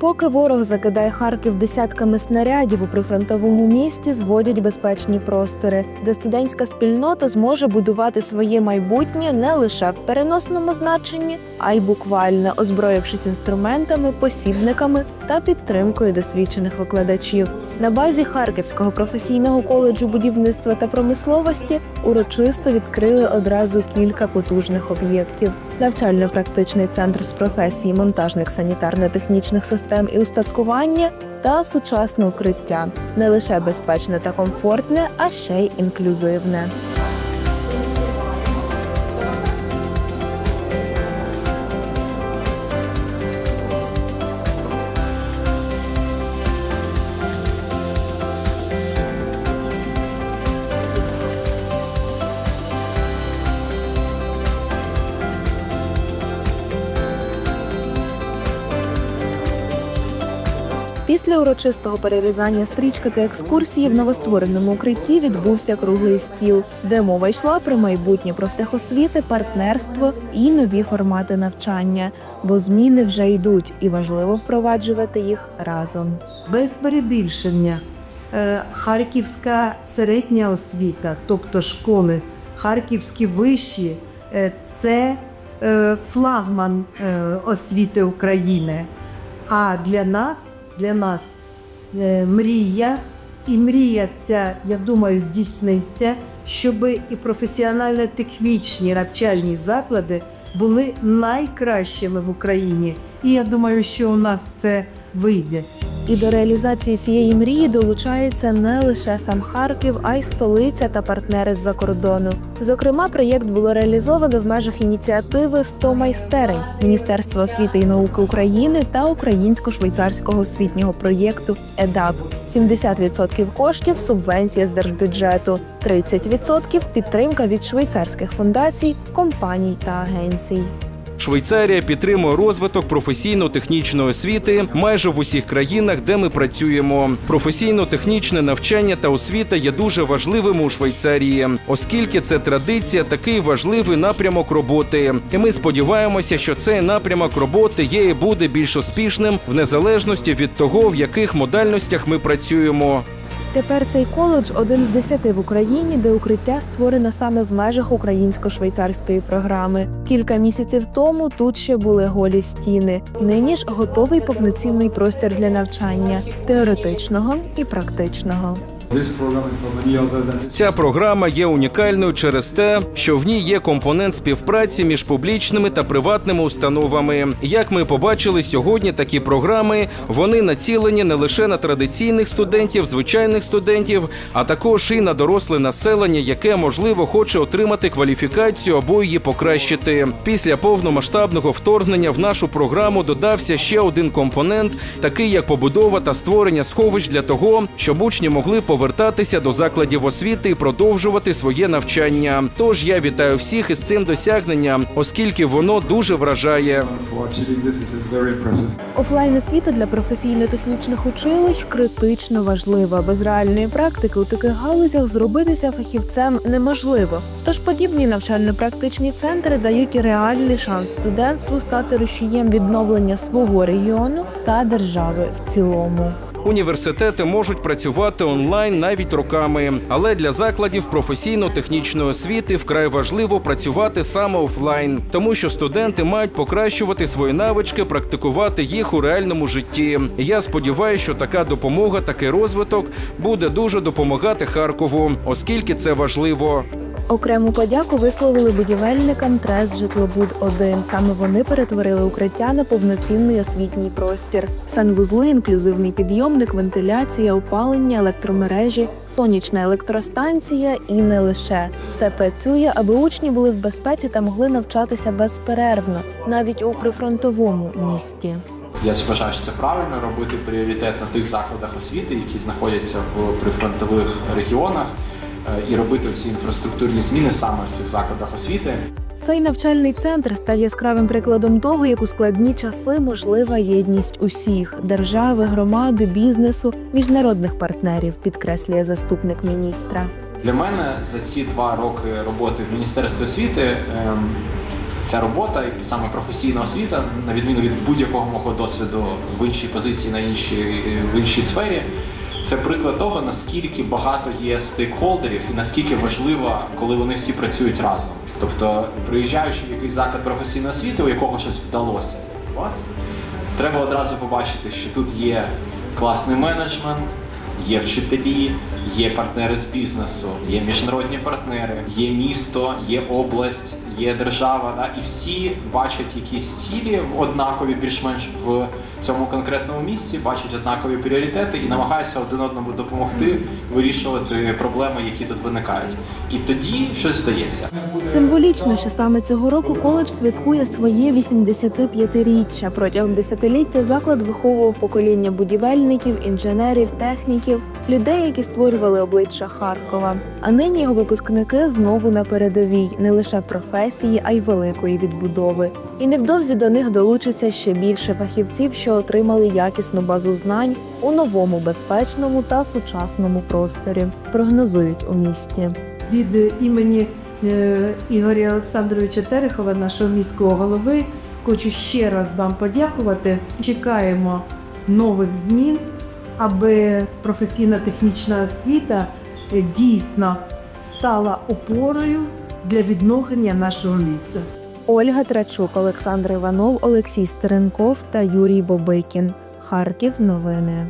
Поки ворог закидає Харків десятками снарядів у прифронтовому місті, зводять безпечні простори, де студентська спільнота зможе будувати своє майбутнє не лише в переносному значенні, а й буквально озброївшись інструментами, посібниками та підтримкою досвідчених викладачів. На базі Харківського професійного коледжу будівництва та промисловості урочисто відкрили одразу кілька потужних об'єктів: навчально-практичний центр з професії монтажних санітарно-технічних систем і устаткування та сучасне укриття не лише безпечне та комфортне, а ще й інклюзивне. Після урочистого перерізання стрічки та екскурсії в новоствореному укритті відбувся круглий стіл, де мова йшла про майбутнє профтехосвіти, партнерство і нові формати навчання, бо зміни вже йдуть, і важливо впроваджувати їх разом. Без перебільшення е, харківська середня освіта, тобто школи, харківські вищі е, це е, флагман освіти України. А для нас, для нас е, мрія, і мрія ця, я думаю, здійсниться, щоб і професіонально-технічні навчальні заклади були найкращими в Україні. І я думаю, що у нас це вийде. І до реалізації цієї мрії долучається не лише сам Харків, а й столиця та партнери з-за кордону. Зокрема, проєкт було реалізовано в межах ініціативи «100 майстерень Міністерства освіти і науки України та українсько-швейцарського освітнього проєкту ЕДАП. 70% коштів субвенція з держбюджету, 30% підтримка від швейцарських фундацій, компаній та агенцій. Швейцарія підтримує розвиток професійно-технічної освіти майже в усіх країнах, де ми працюємо. Професійно-технічне навчання та освіта є дуже важливим у Швейцарії, оскільки це традиція, такий важливий напрямок роботи. І ми сподіваємося, що цей напрямок роботи є і буде більш успішним в незалежності від того, в яких модальностях ми працюємо. Тепер цей коледж один з десяти в Україні, де укриття створено саме в межах українсько-швейцарської програми. Кілька місяців тому тут ще були голі стіни. Нині ж готовий повноцінний простір для навчання теоретичного і практичного. Ця програма є унікальною через те, що в ній є компонент співпраці між публічними та приватними установами. Як ми побачили сьогодні, такі програми вони націлені не лише на традиційних студентів, звичайних студентів, а також і на доросле населення, яке можливо хоче отримати кваліфікацію або її покращити. Після повномасштабного вторгнення в нашу програму додався ще один компонент, такий як побудова та створення сховищ для того, щоб учні могли повертатися до закладів освіти і продовжувати своє навчання. Тож я вітаю всіх із цим досягненням, оскільки воно дуже вражає. Офлайн освіта для професійно-технічних училищ критично важлива. Без реальної практики у таких галузях зробитися фахівцем неможливо. Тож подібні навчально-практичні центри дають реальний шанс студентству стати рушієм відновлення свого регіону та держави в цілому. Університети можуть працювати онлайн навіть роками, але для закладів професійно-технічної освіти вкрай важливо працювати саме офлайн, тому що студенти мають покращувати свої навички, практикувати їх у реальному житті. Я сподіваюся, що така допомога, такий розвиток буде дуже допомагати Харкову, оскільки це важливо. Окрему подяку висловили будівельникам ТРЕС Житлобуд 1 Саме вони перетворили укриття на повноцінний освітній простір. Санвузли, інклюзивний підйомник, вентиляція, опалення, електромережі, сонячна електростанція і не лише все працює, аби учні були в безпеці та могли навчатися безперервно, навіть у прифронтовому місті. Я вважаю, що це правильно робити пріоритет на тих закладах освіти, які знаходяться в прифронтових регіонах, і робити всі інфраструктурні зміни саме в цих закладах освіти. Цей навчальний центр став яскравим прикладом того, як у складні часи можлива єдність усіх держави, громади, бізнесу, міжнародних партнерів, підкреслює заступник міністра. Для мене за ці два роки роботи в міністерстві освіти ем, ця робота і саме професійна освіта, на відміну від будь-якого мого досвіду в іншій позиції на іншій в іншій сфері. Це приклад того, наскільки багато є стейкхолдерів і наскільки важливо, коли вони всі працюють разом. Тобто, приїжджаючи в якийсь заклад професійної освіти, у якого щось вдалося у вас, треба одразу побачити, що тут є класний менеджмент, є вчителі, є партнери з бізнесу, є міжнародні партнери, є місто, є область, є держава. Да? І всі бачать якісь цілі однакові, більш-менш в цьому конкретному місці, бачать однакові пріоритети і намагаються один одному допомогти вирішувати проблеми, які тут виникають. І тоді щось здається. Символічно, що саме цього року коледж святкує своє 85-річчя. Протягом десятиліття заклад виховував покоління будівельників, інженерів, техніків, людей, які створювали обличчя Харкова. А нині його випускники знову на передовій не лише професії, а й великої відбудови. І невдовзі до них долучиться ще більше фахівців, що отримали якісну базу знань у новому безпечному та сучасному просторі. Прогнозують у місті. Від імені е, Ігоря Олександровича Терехова, нашого міського голови, хочу ще раз вам подякувати. Чекаємо нових змін, аби професійна технічна освіта е, дійсно стала опорою для відновлення нашого міста. Ольга Трачук, Олександр Іванов, Олексій Стеренков та Юрій Бобикін. Харків. Новини.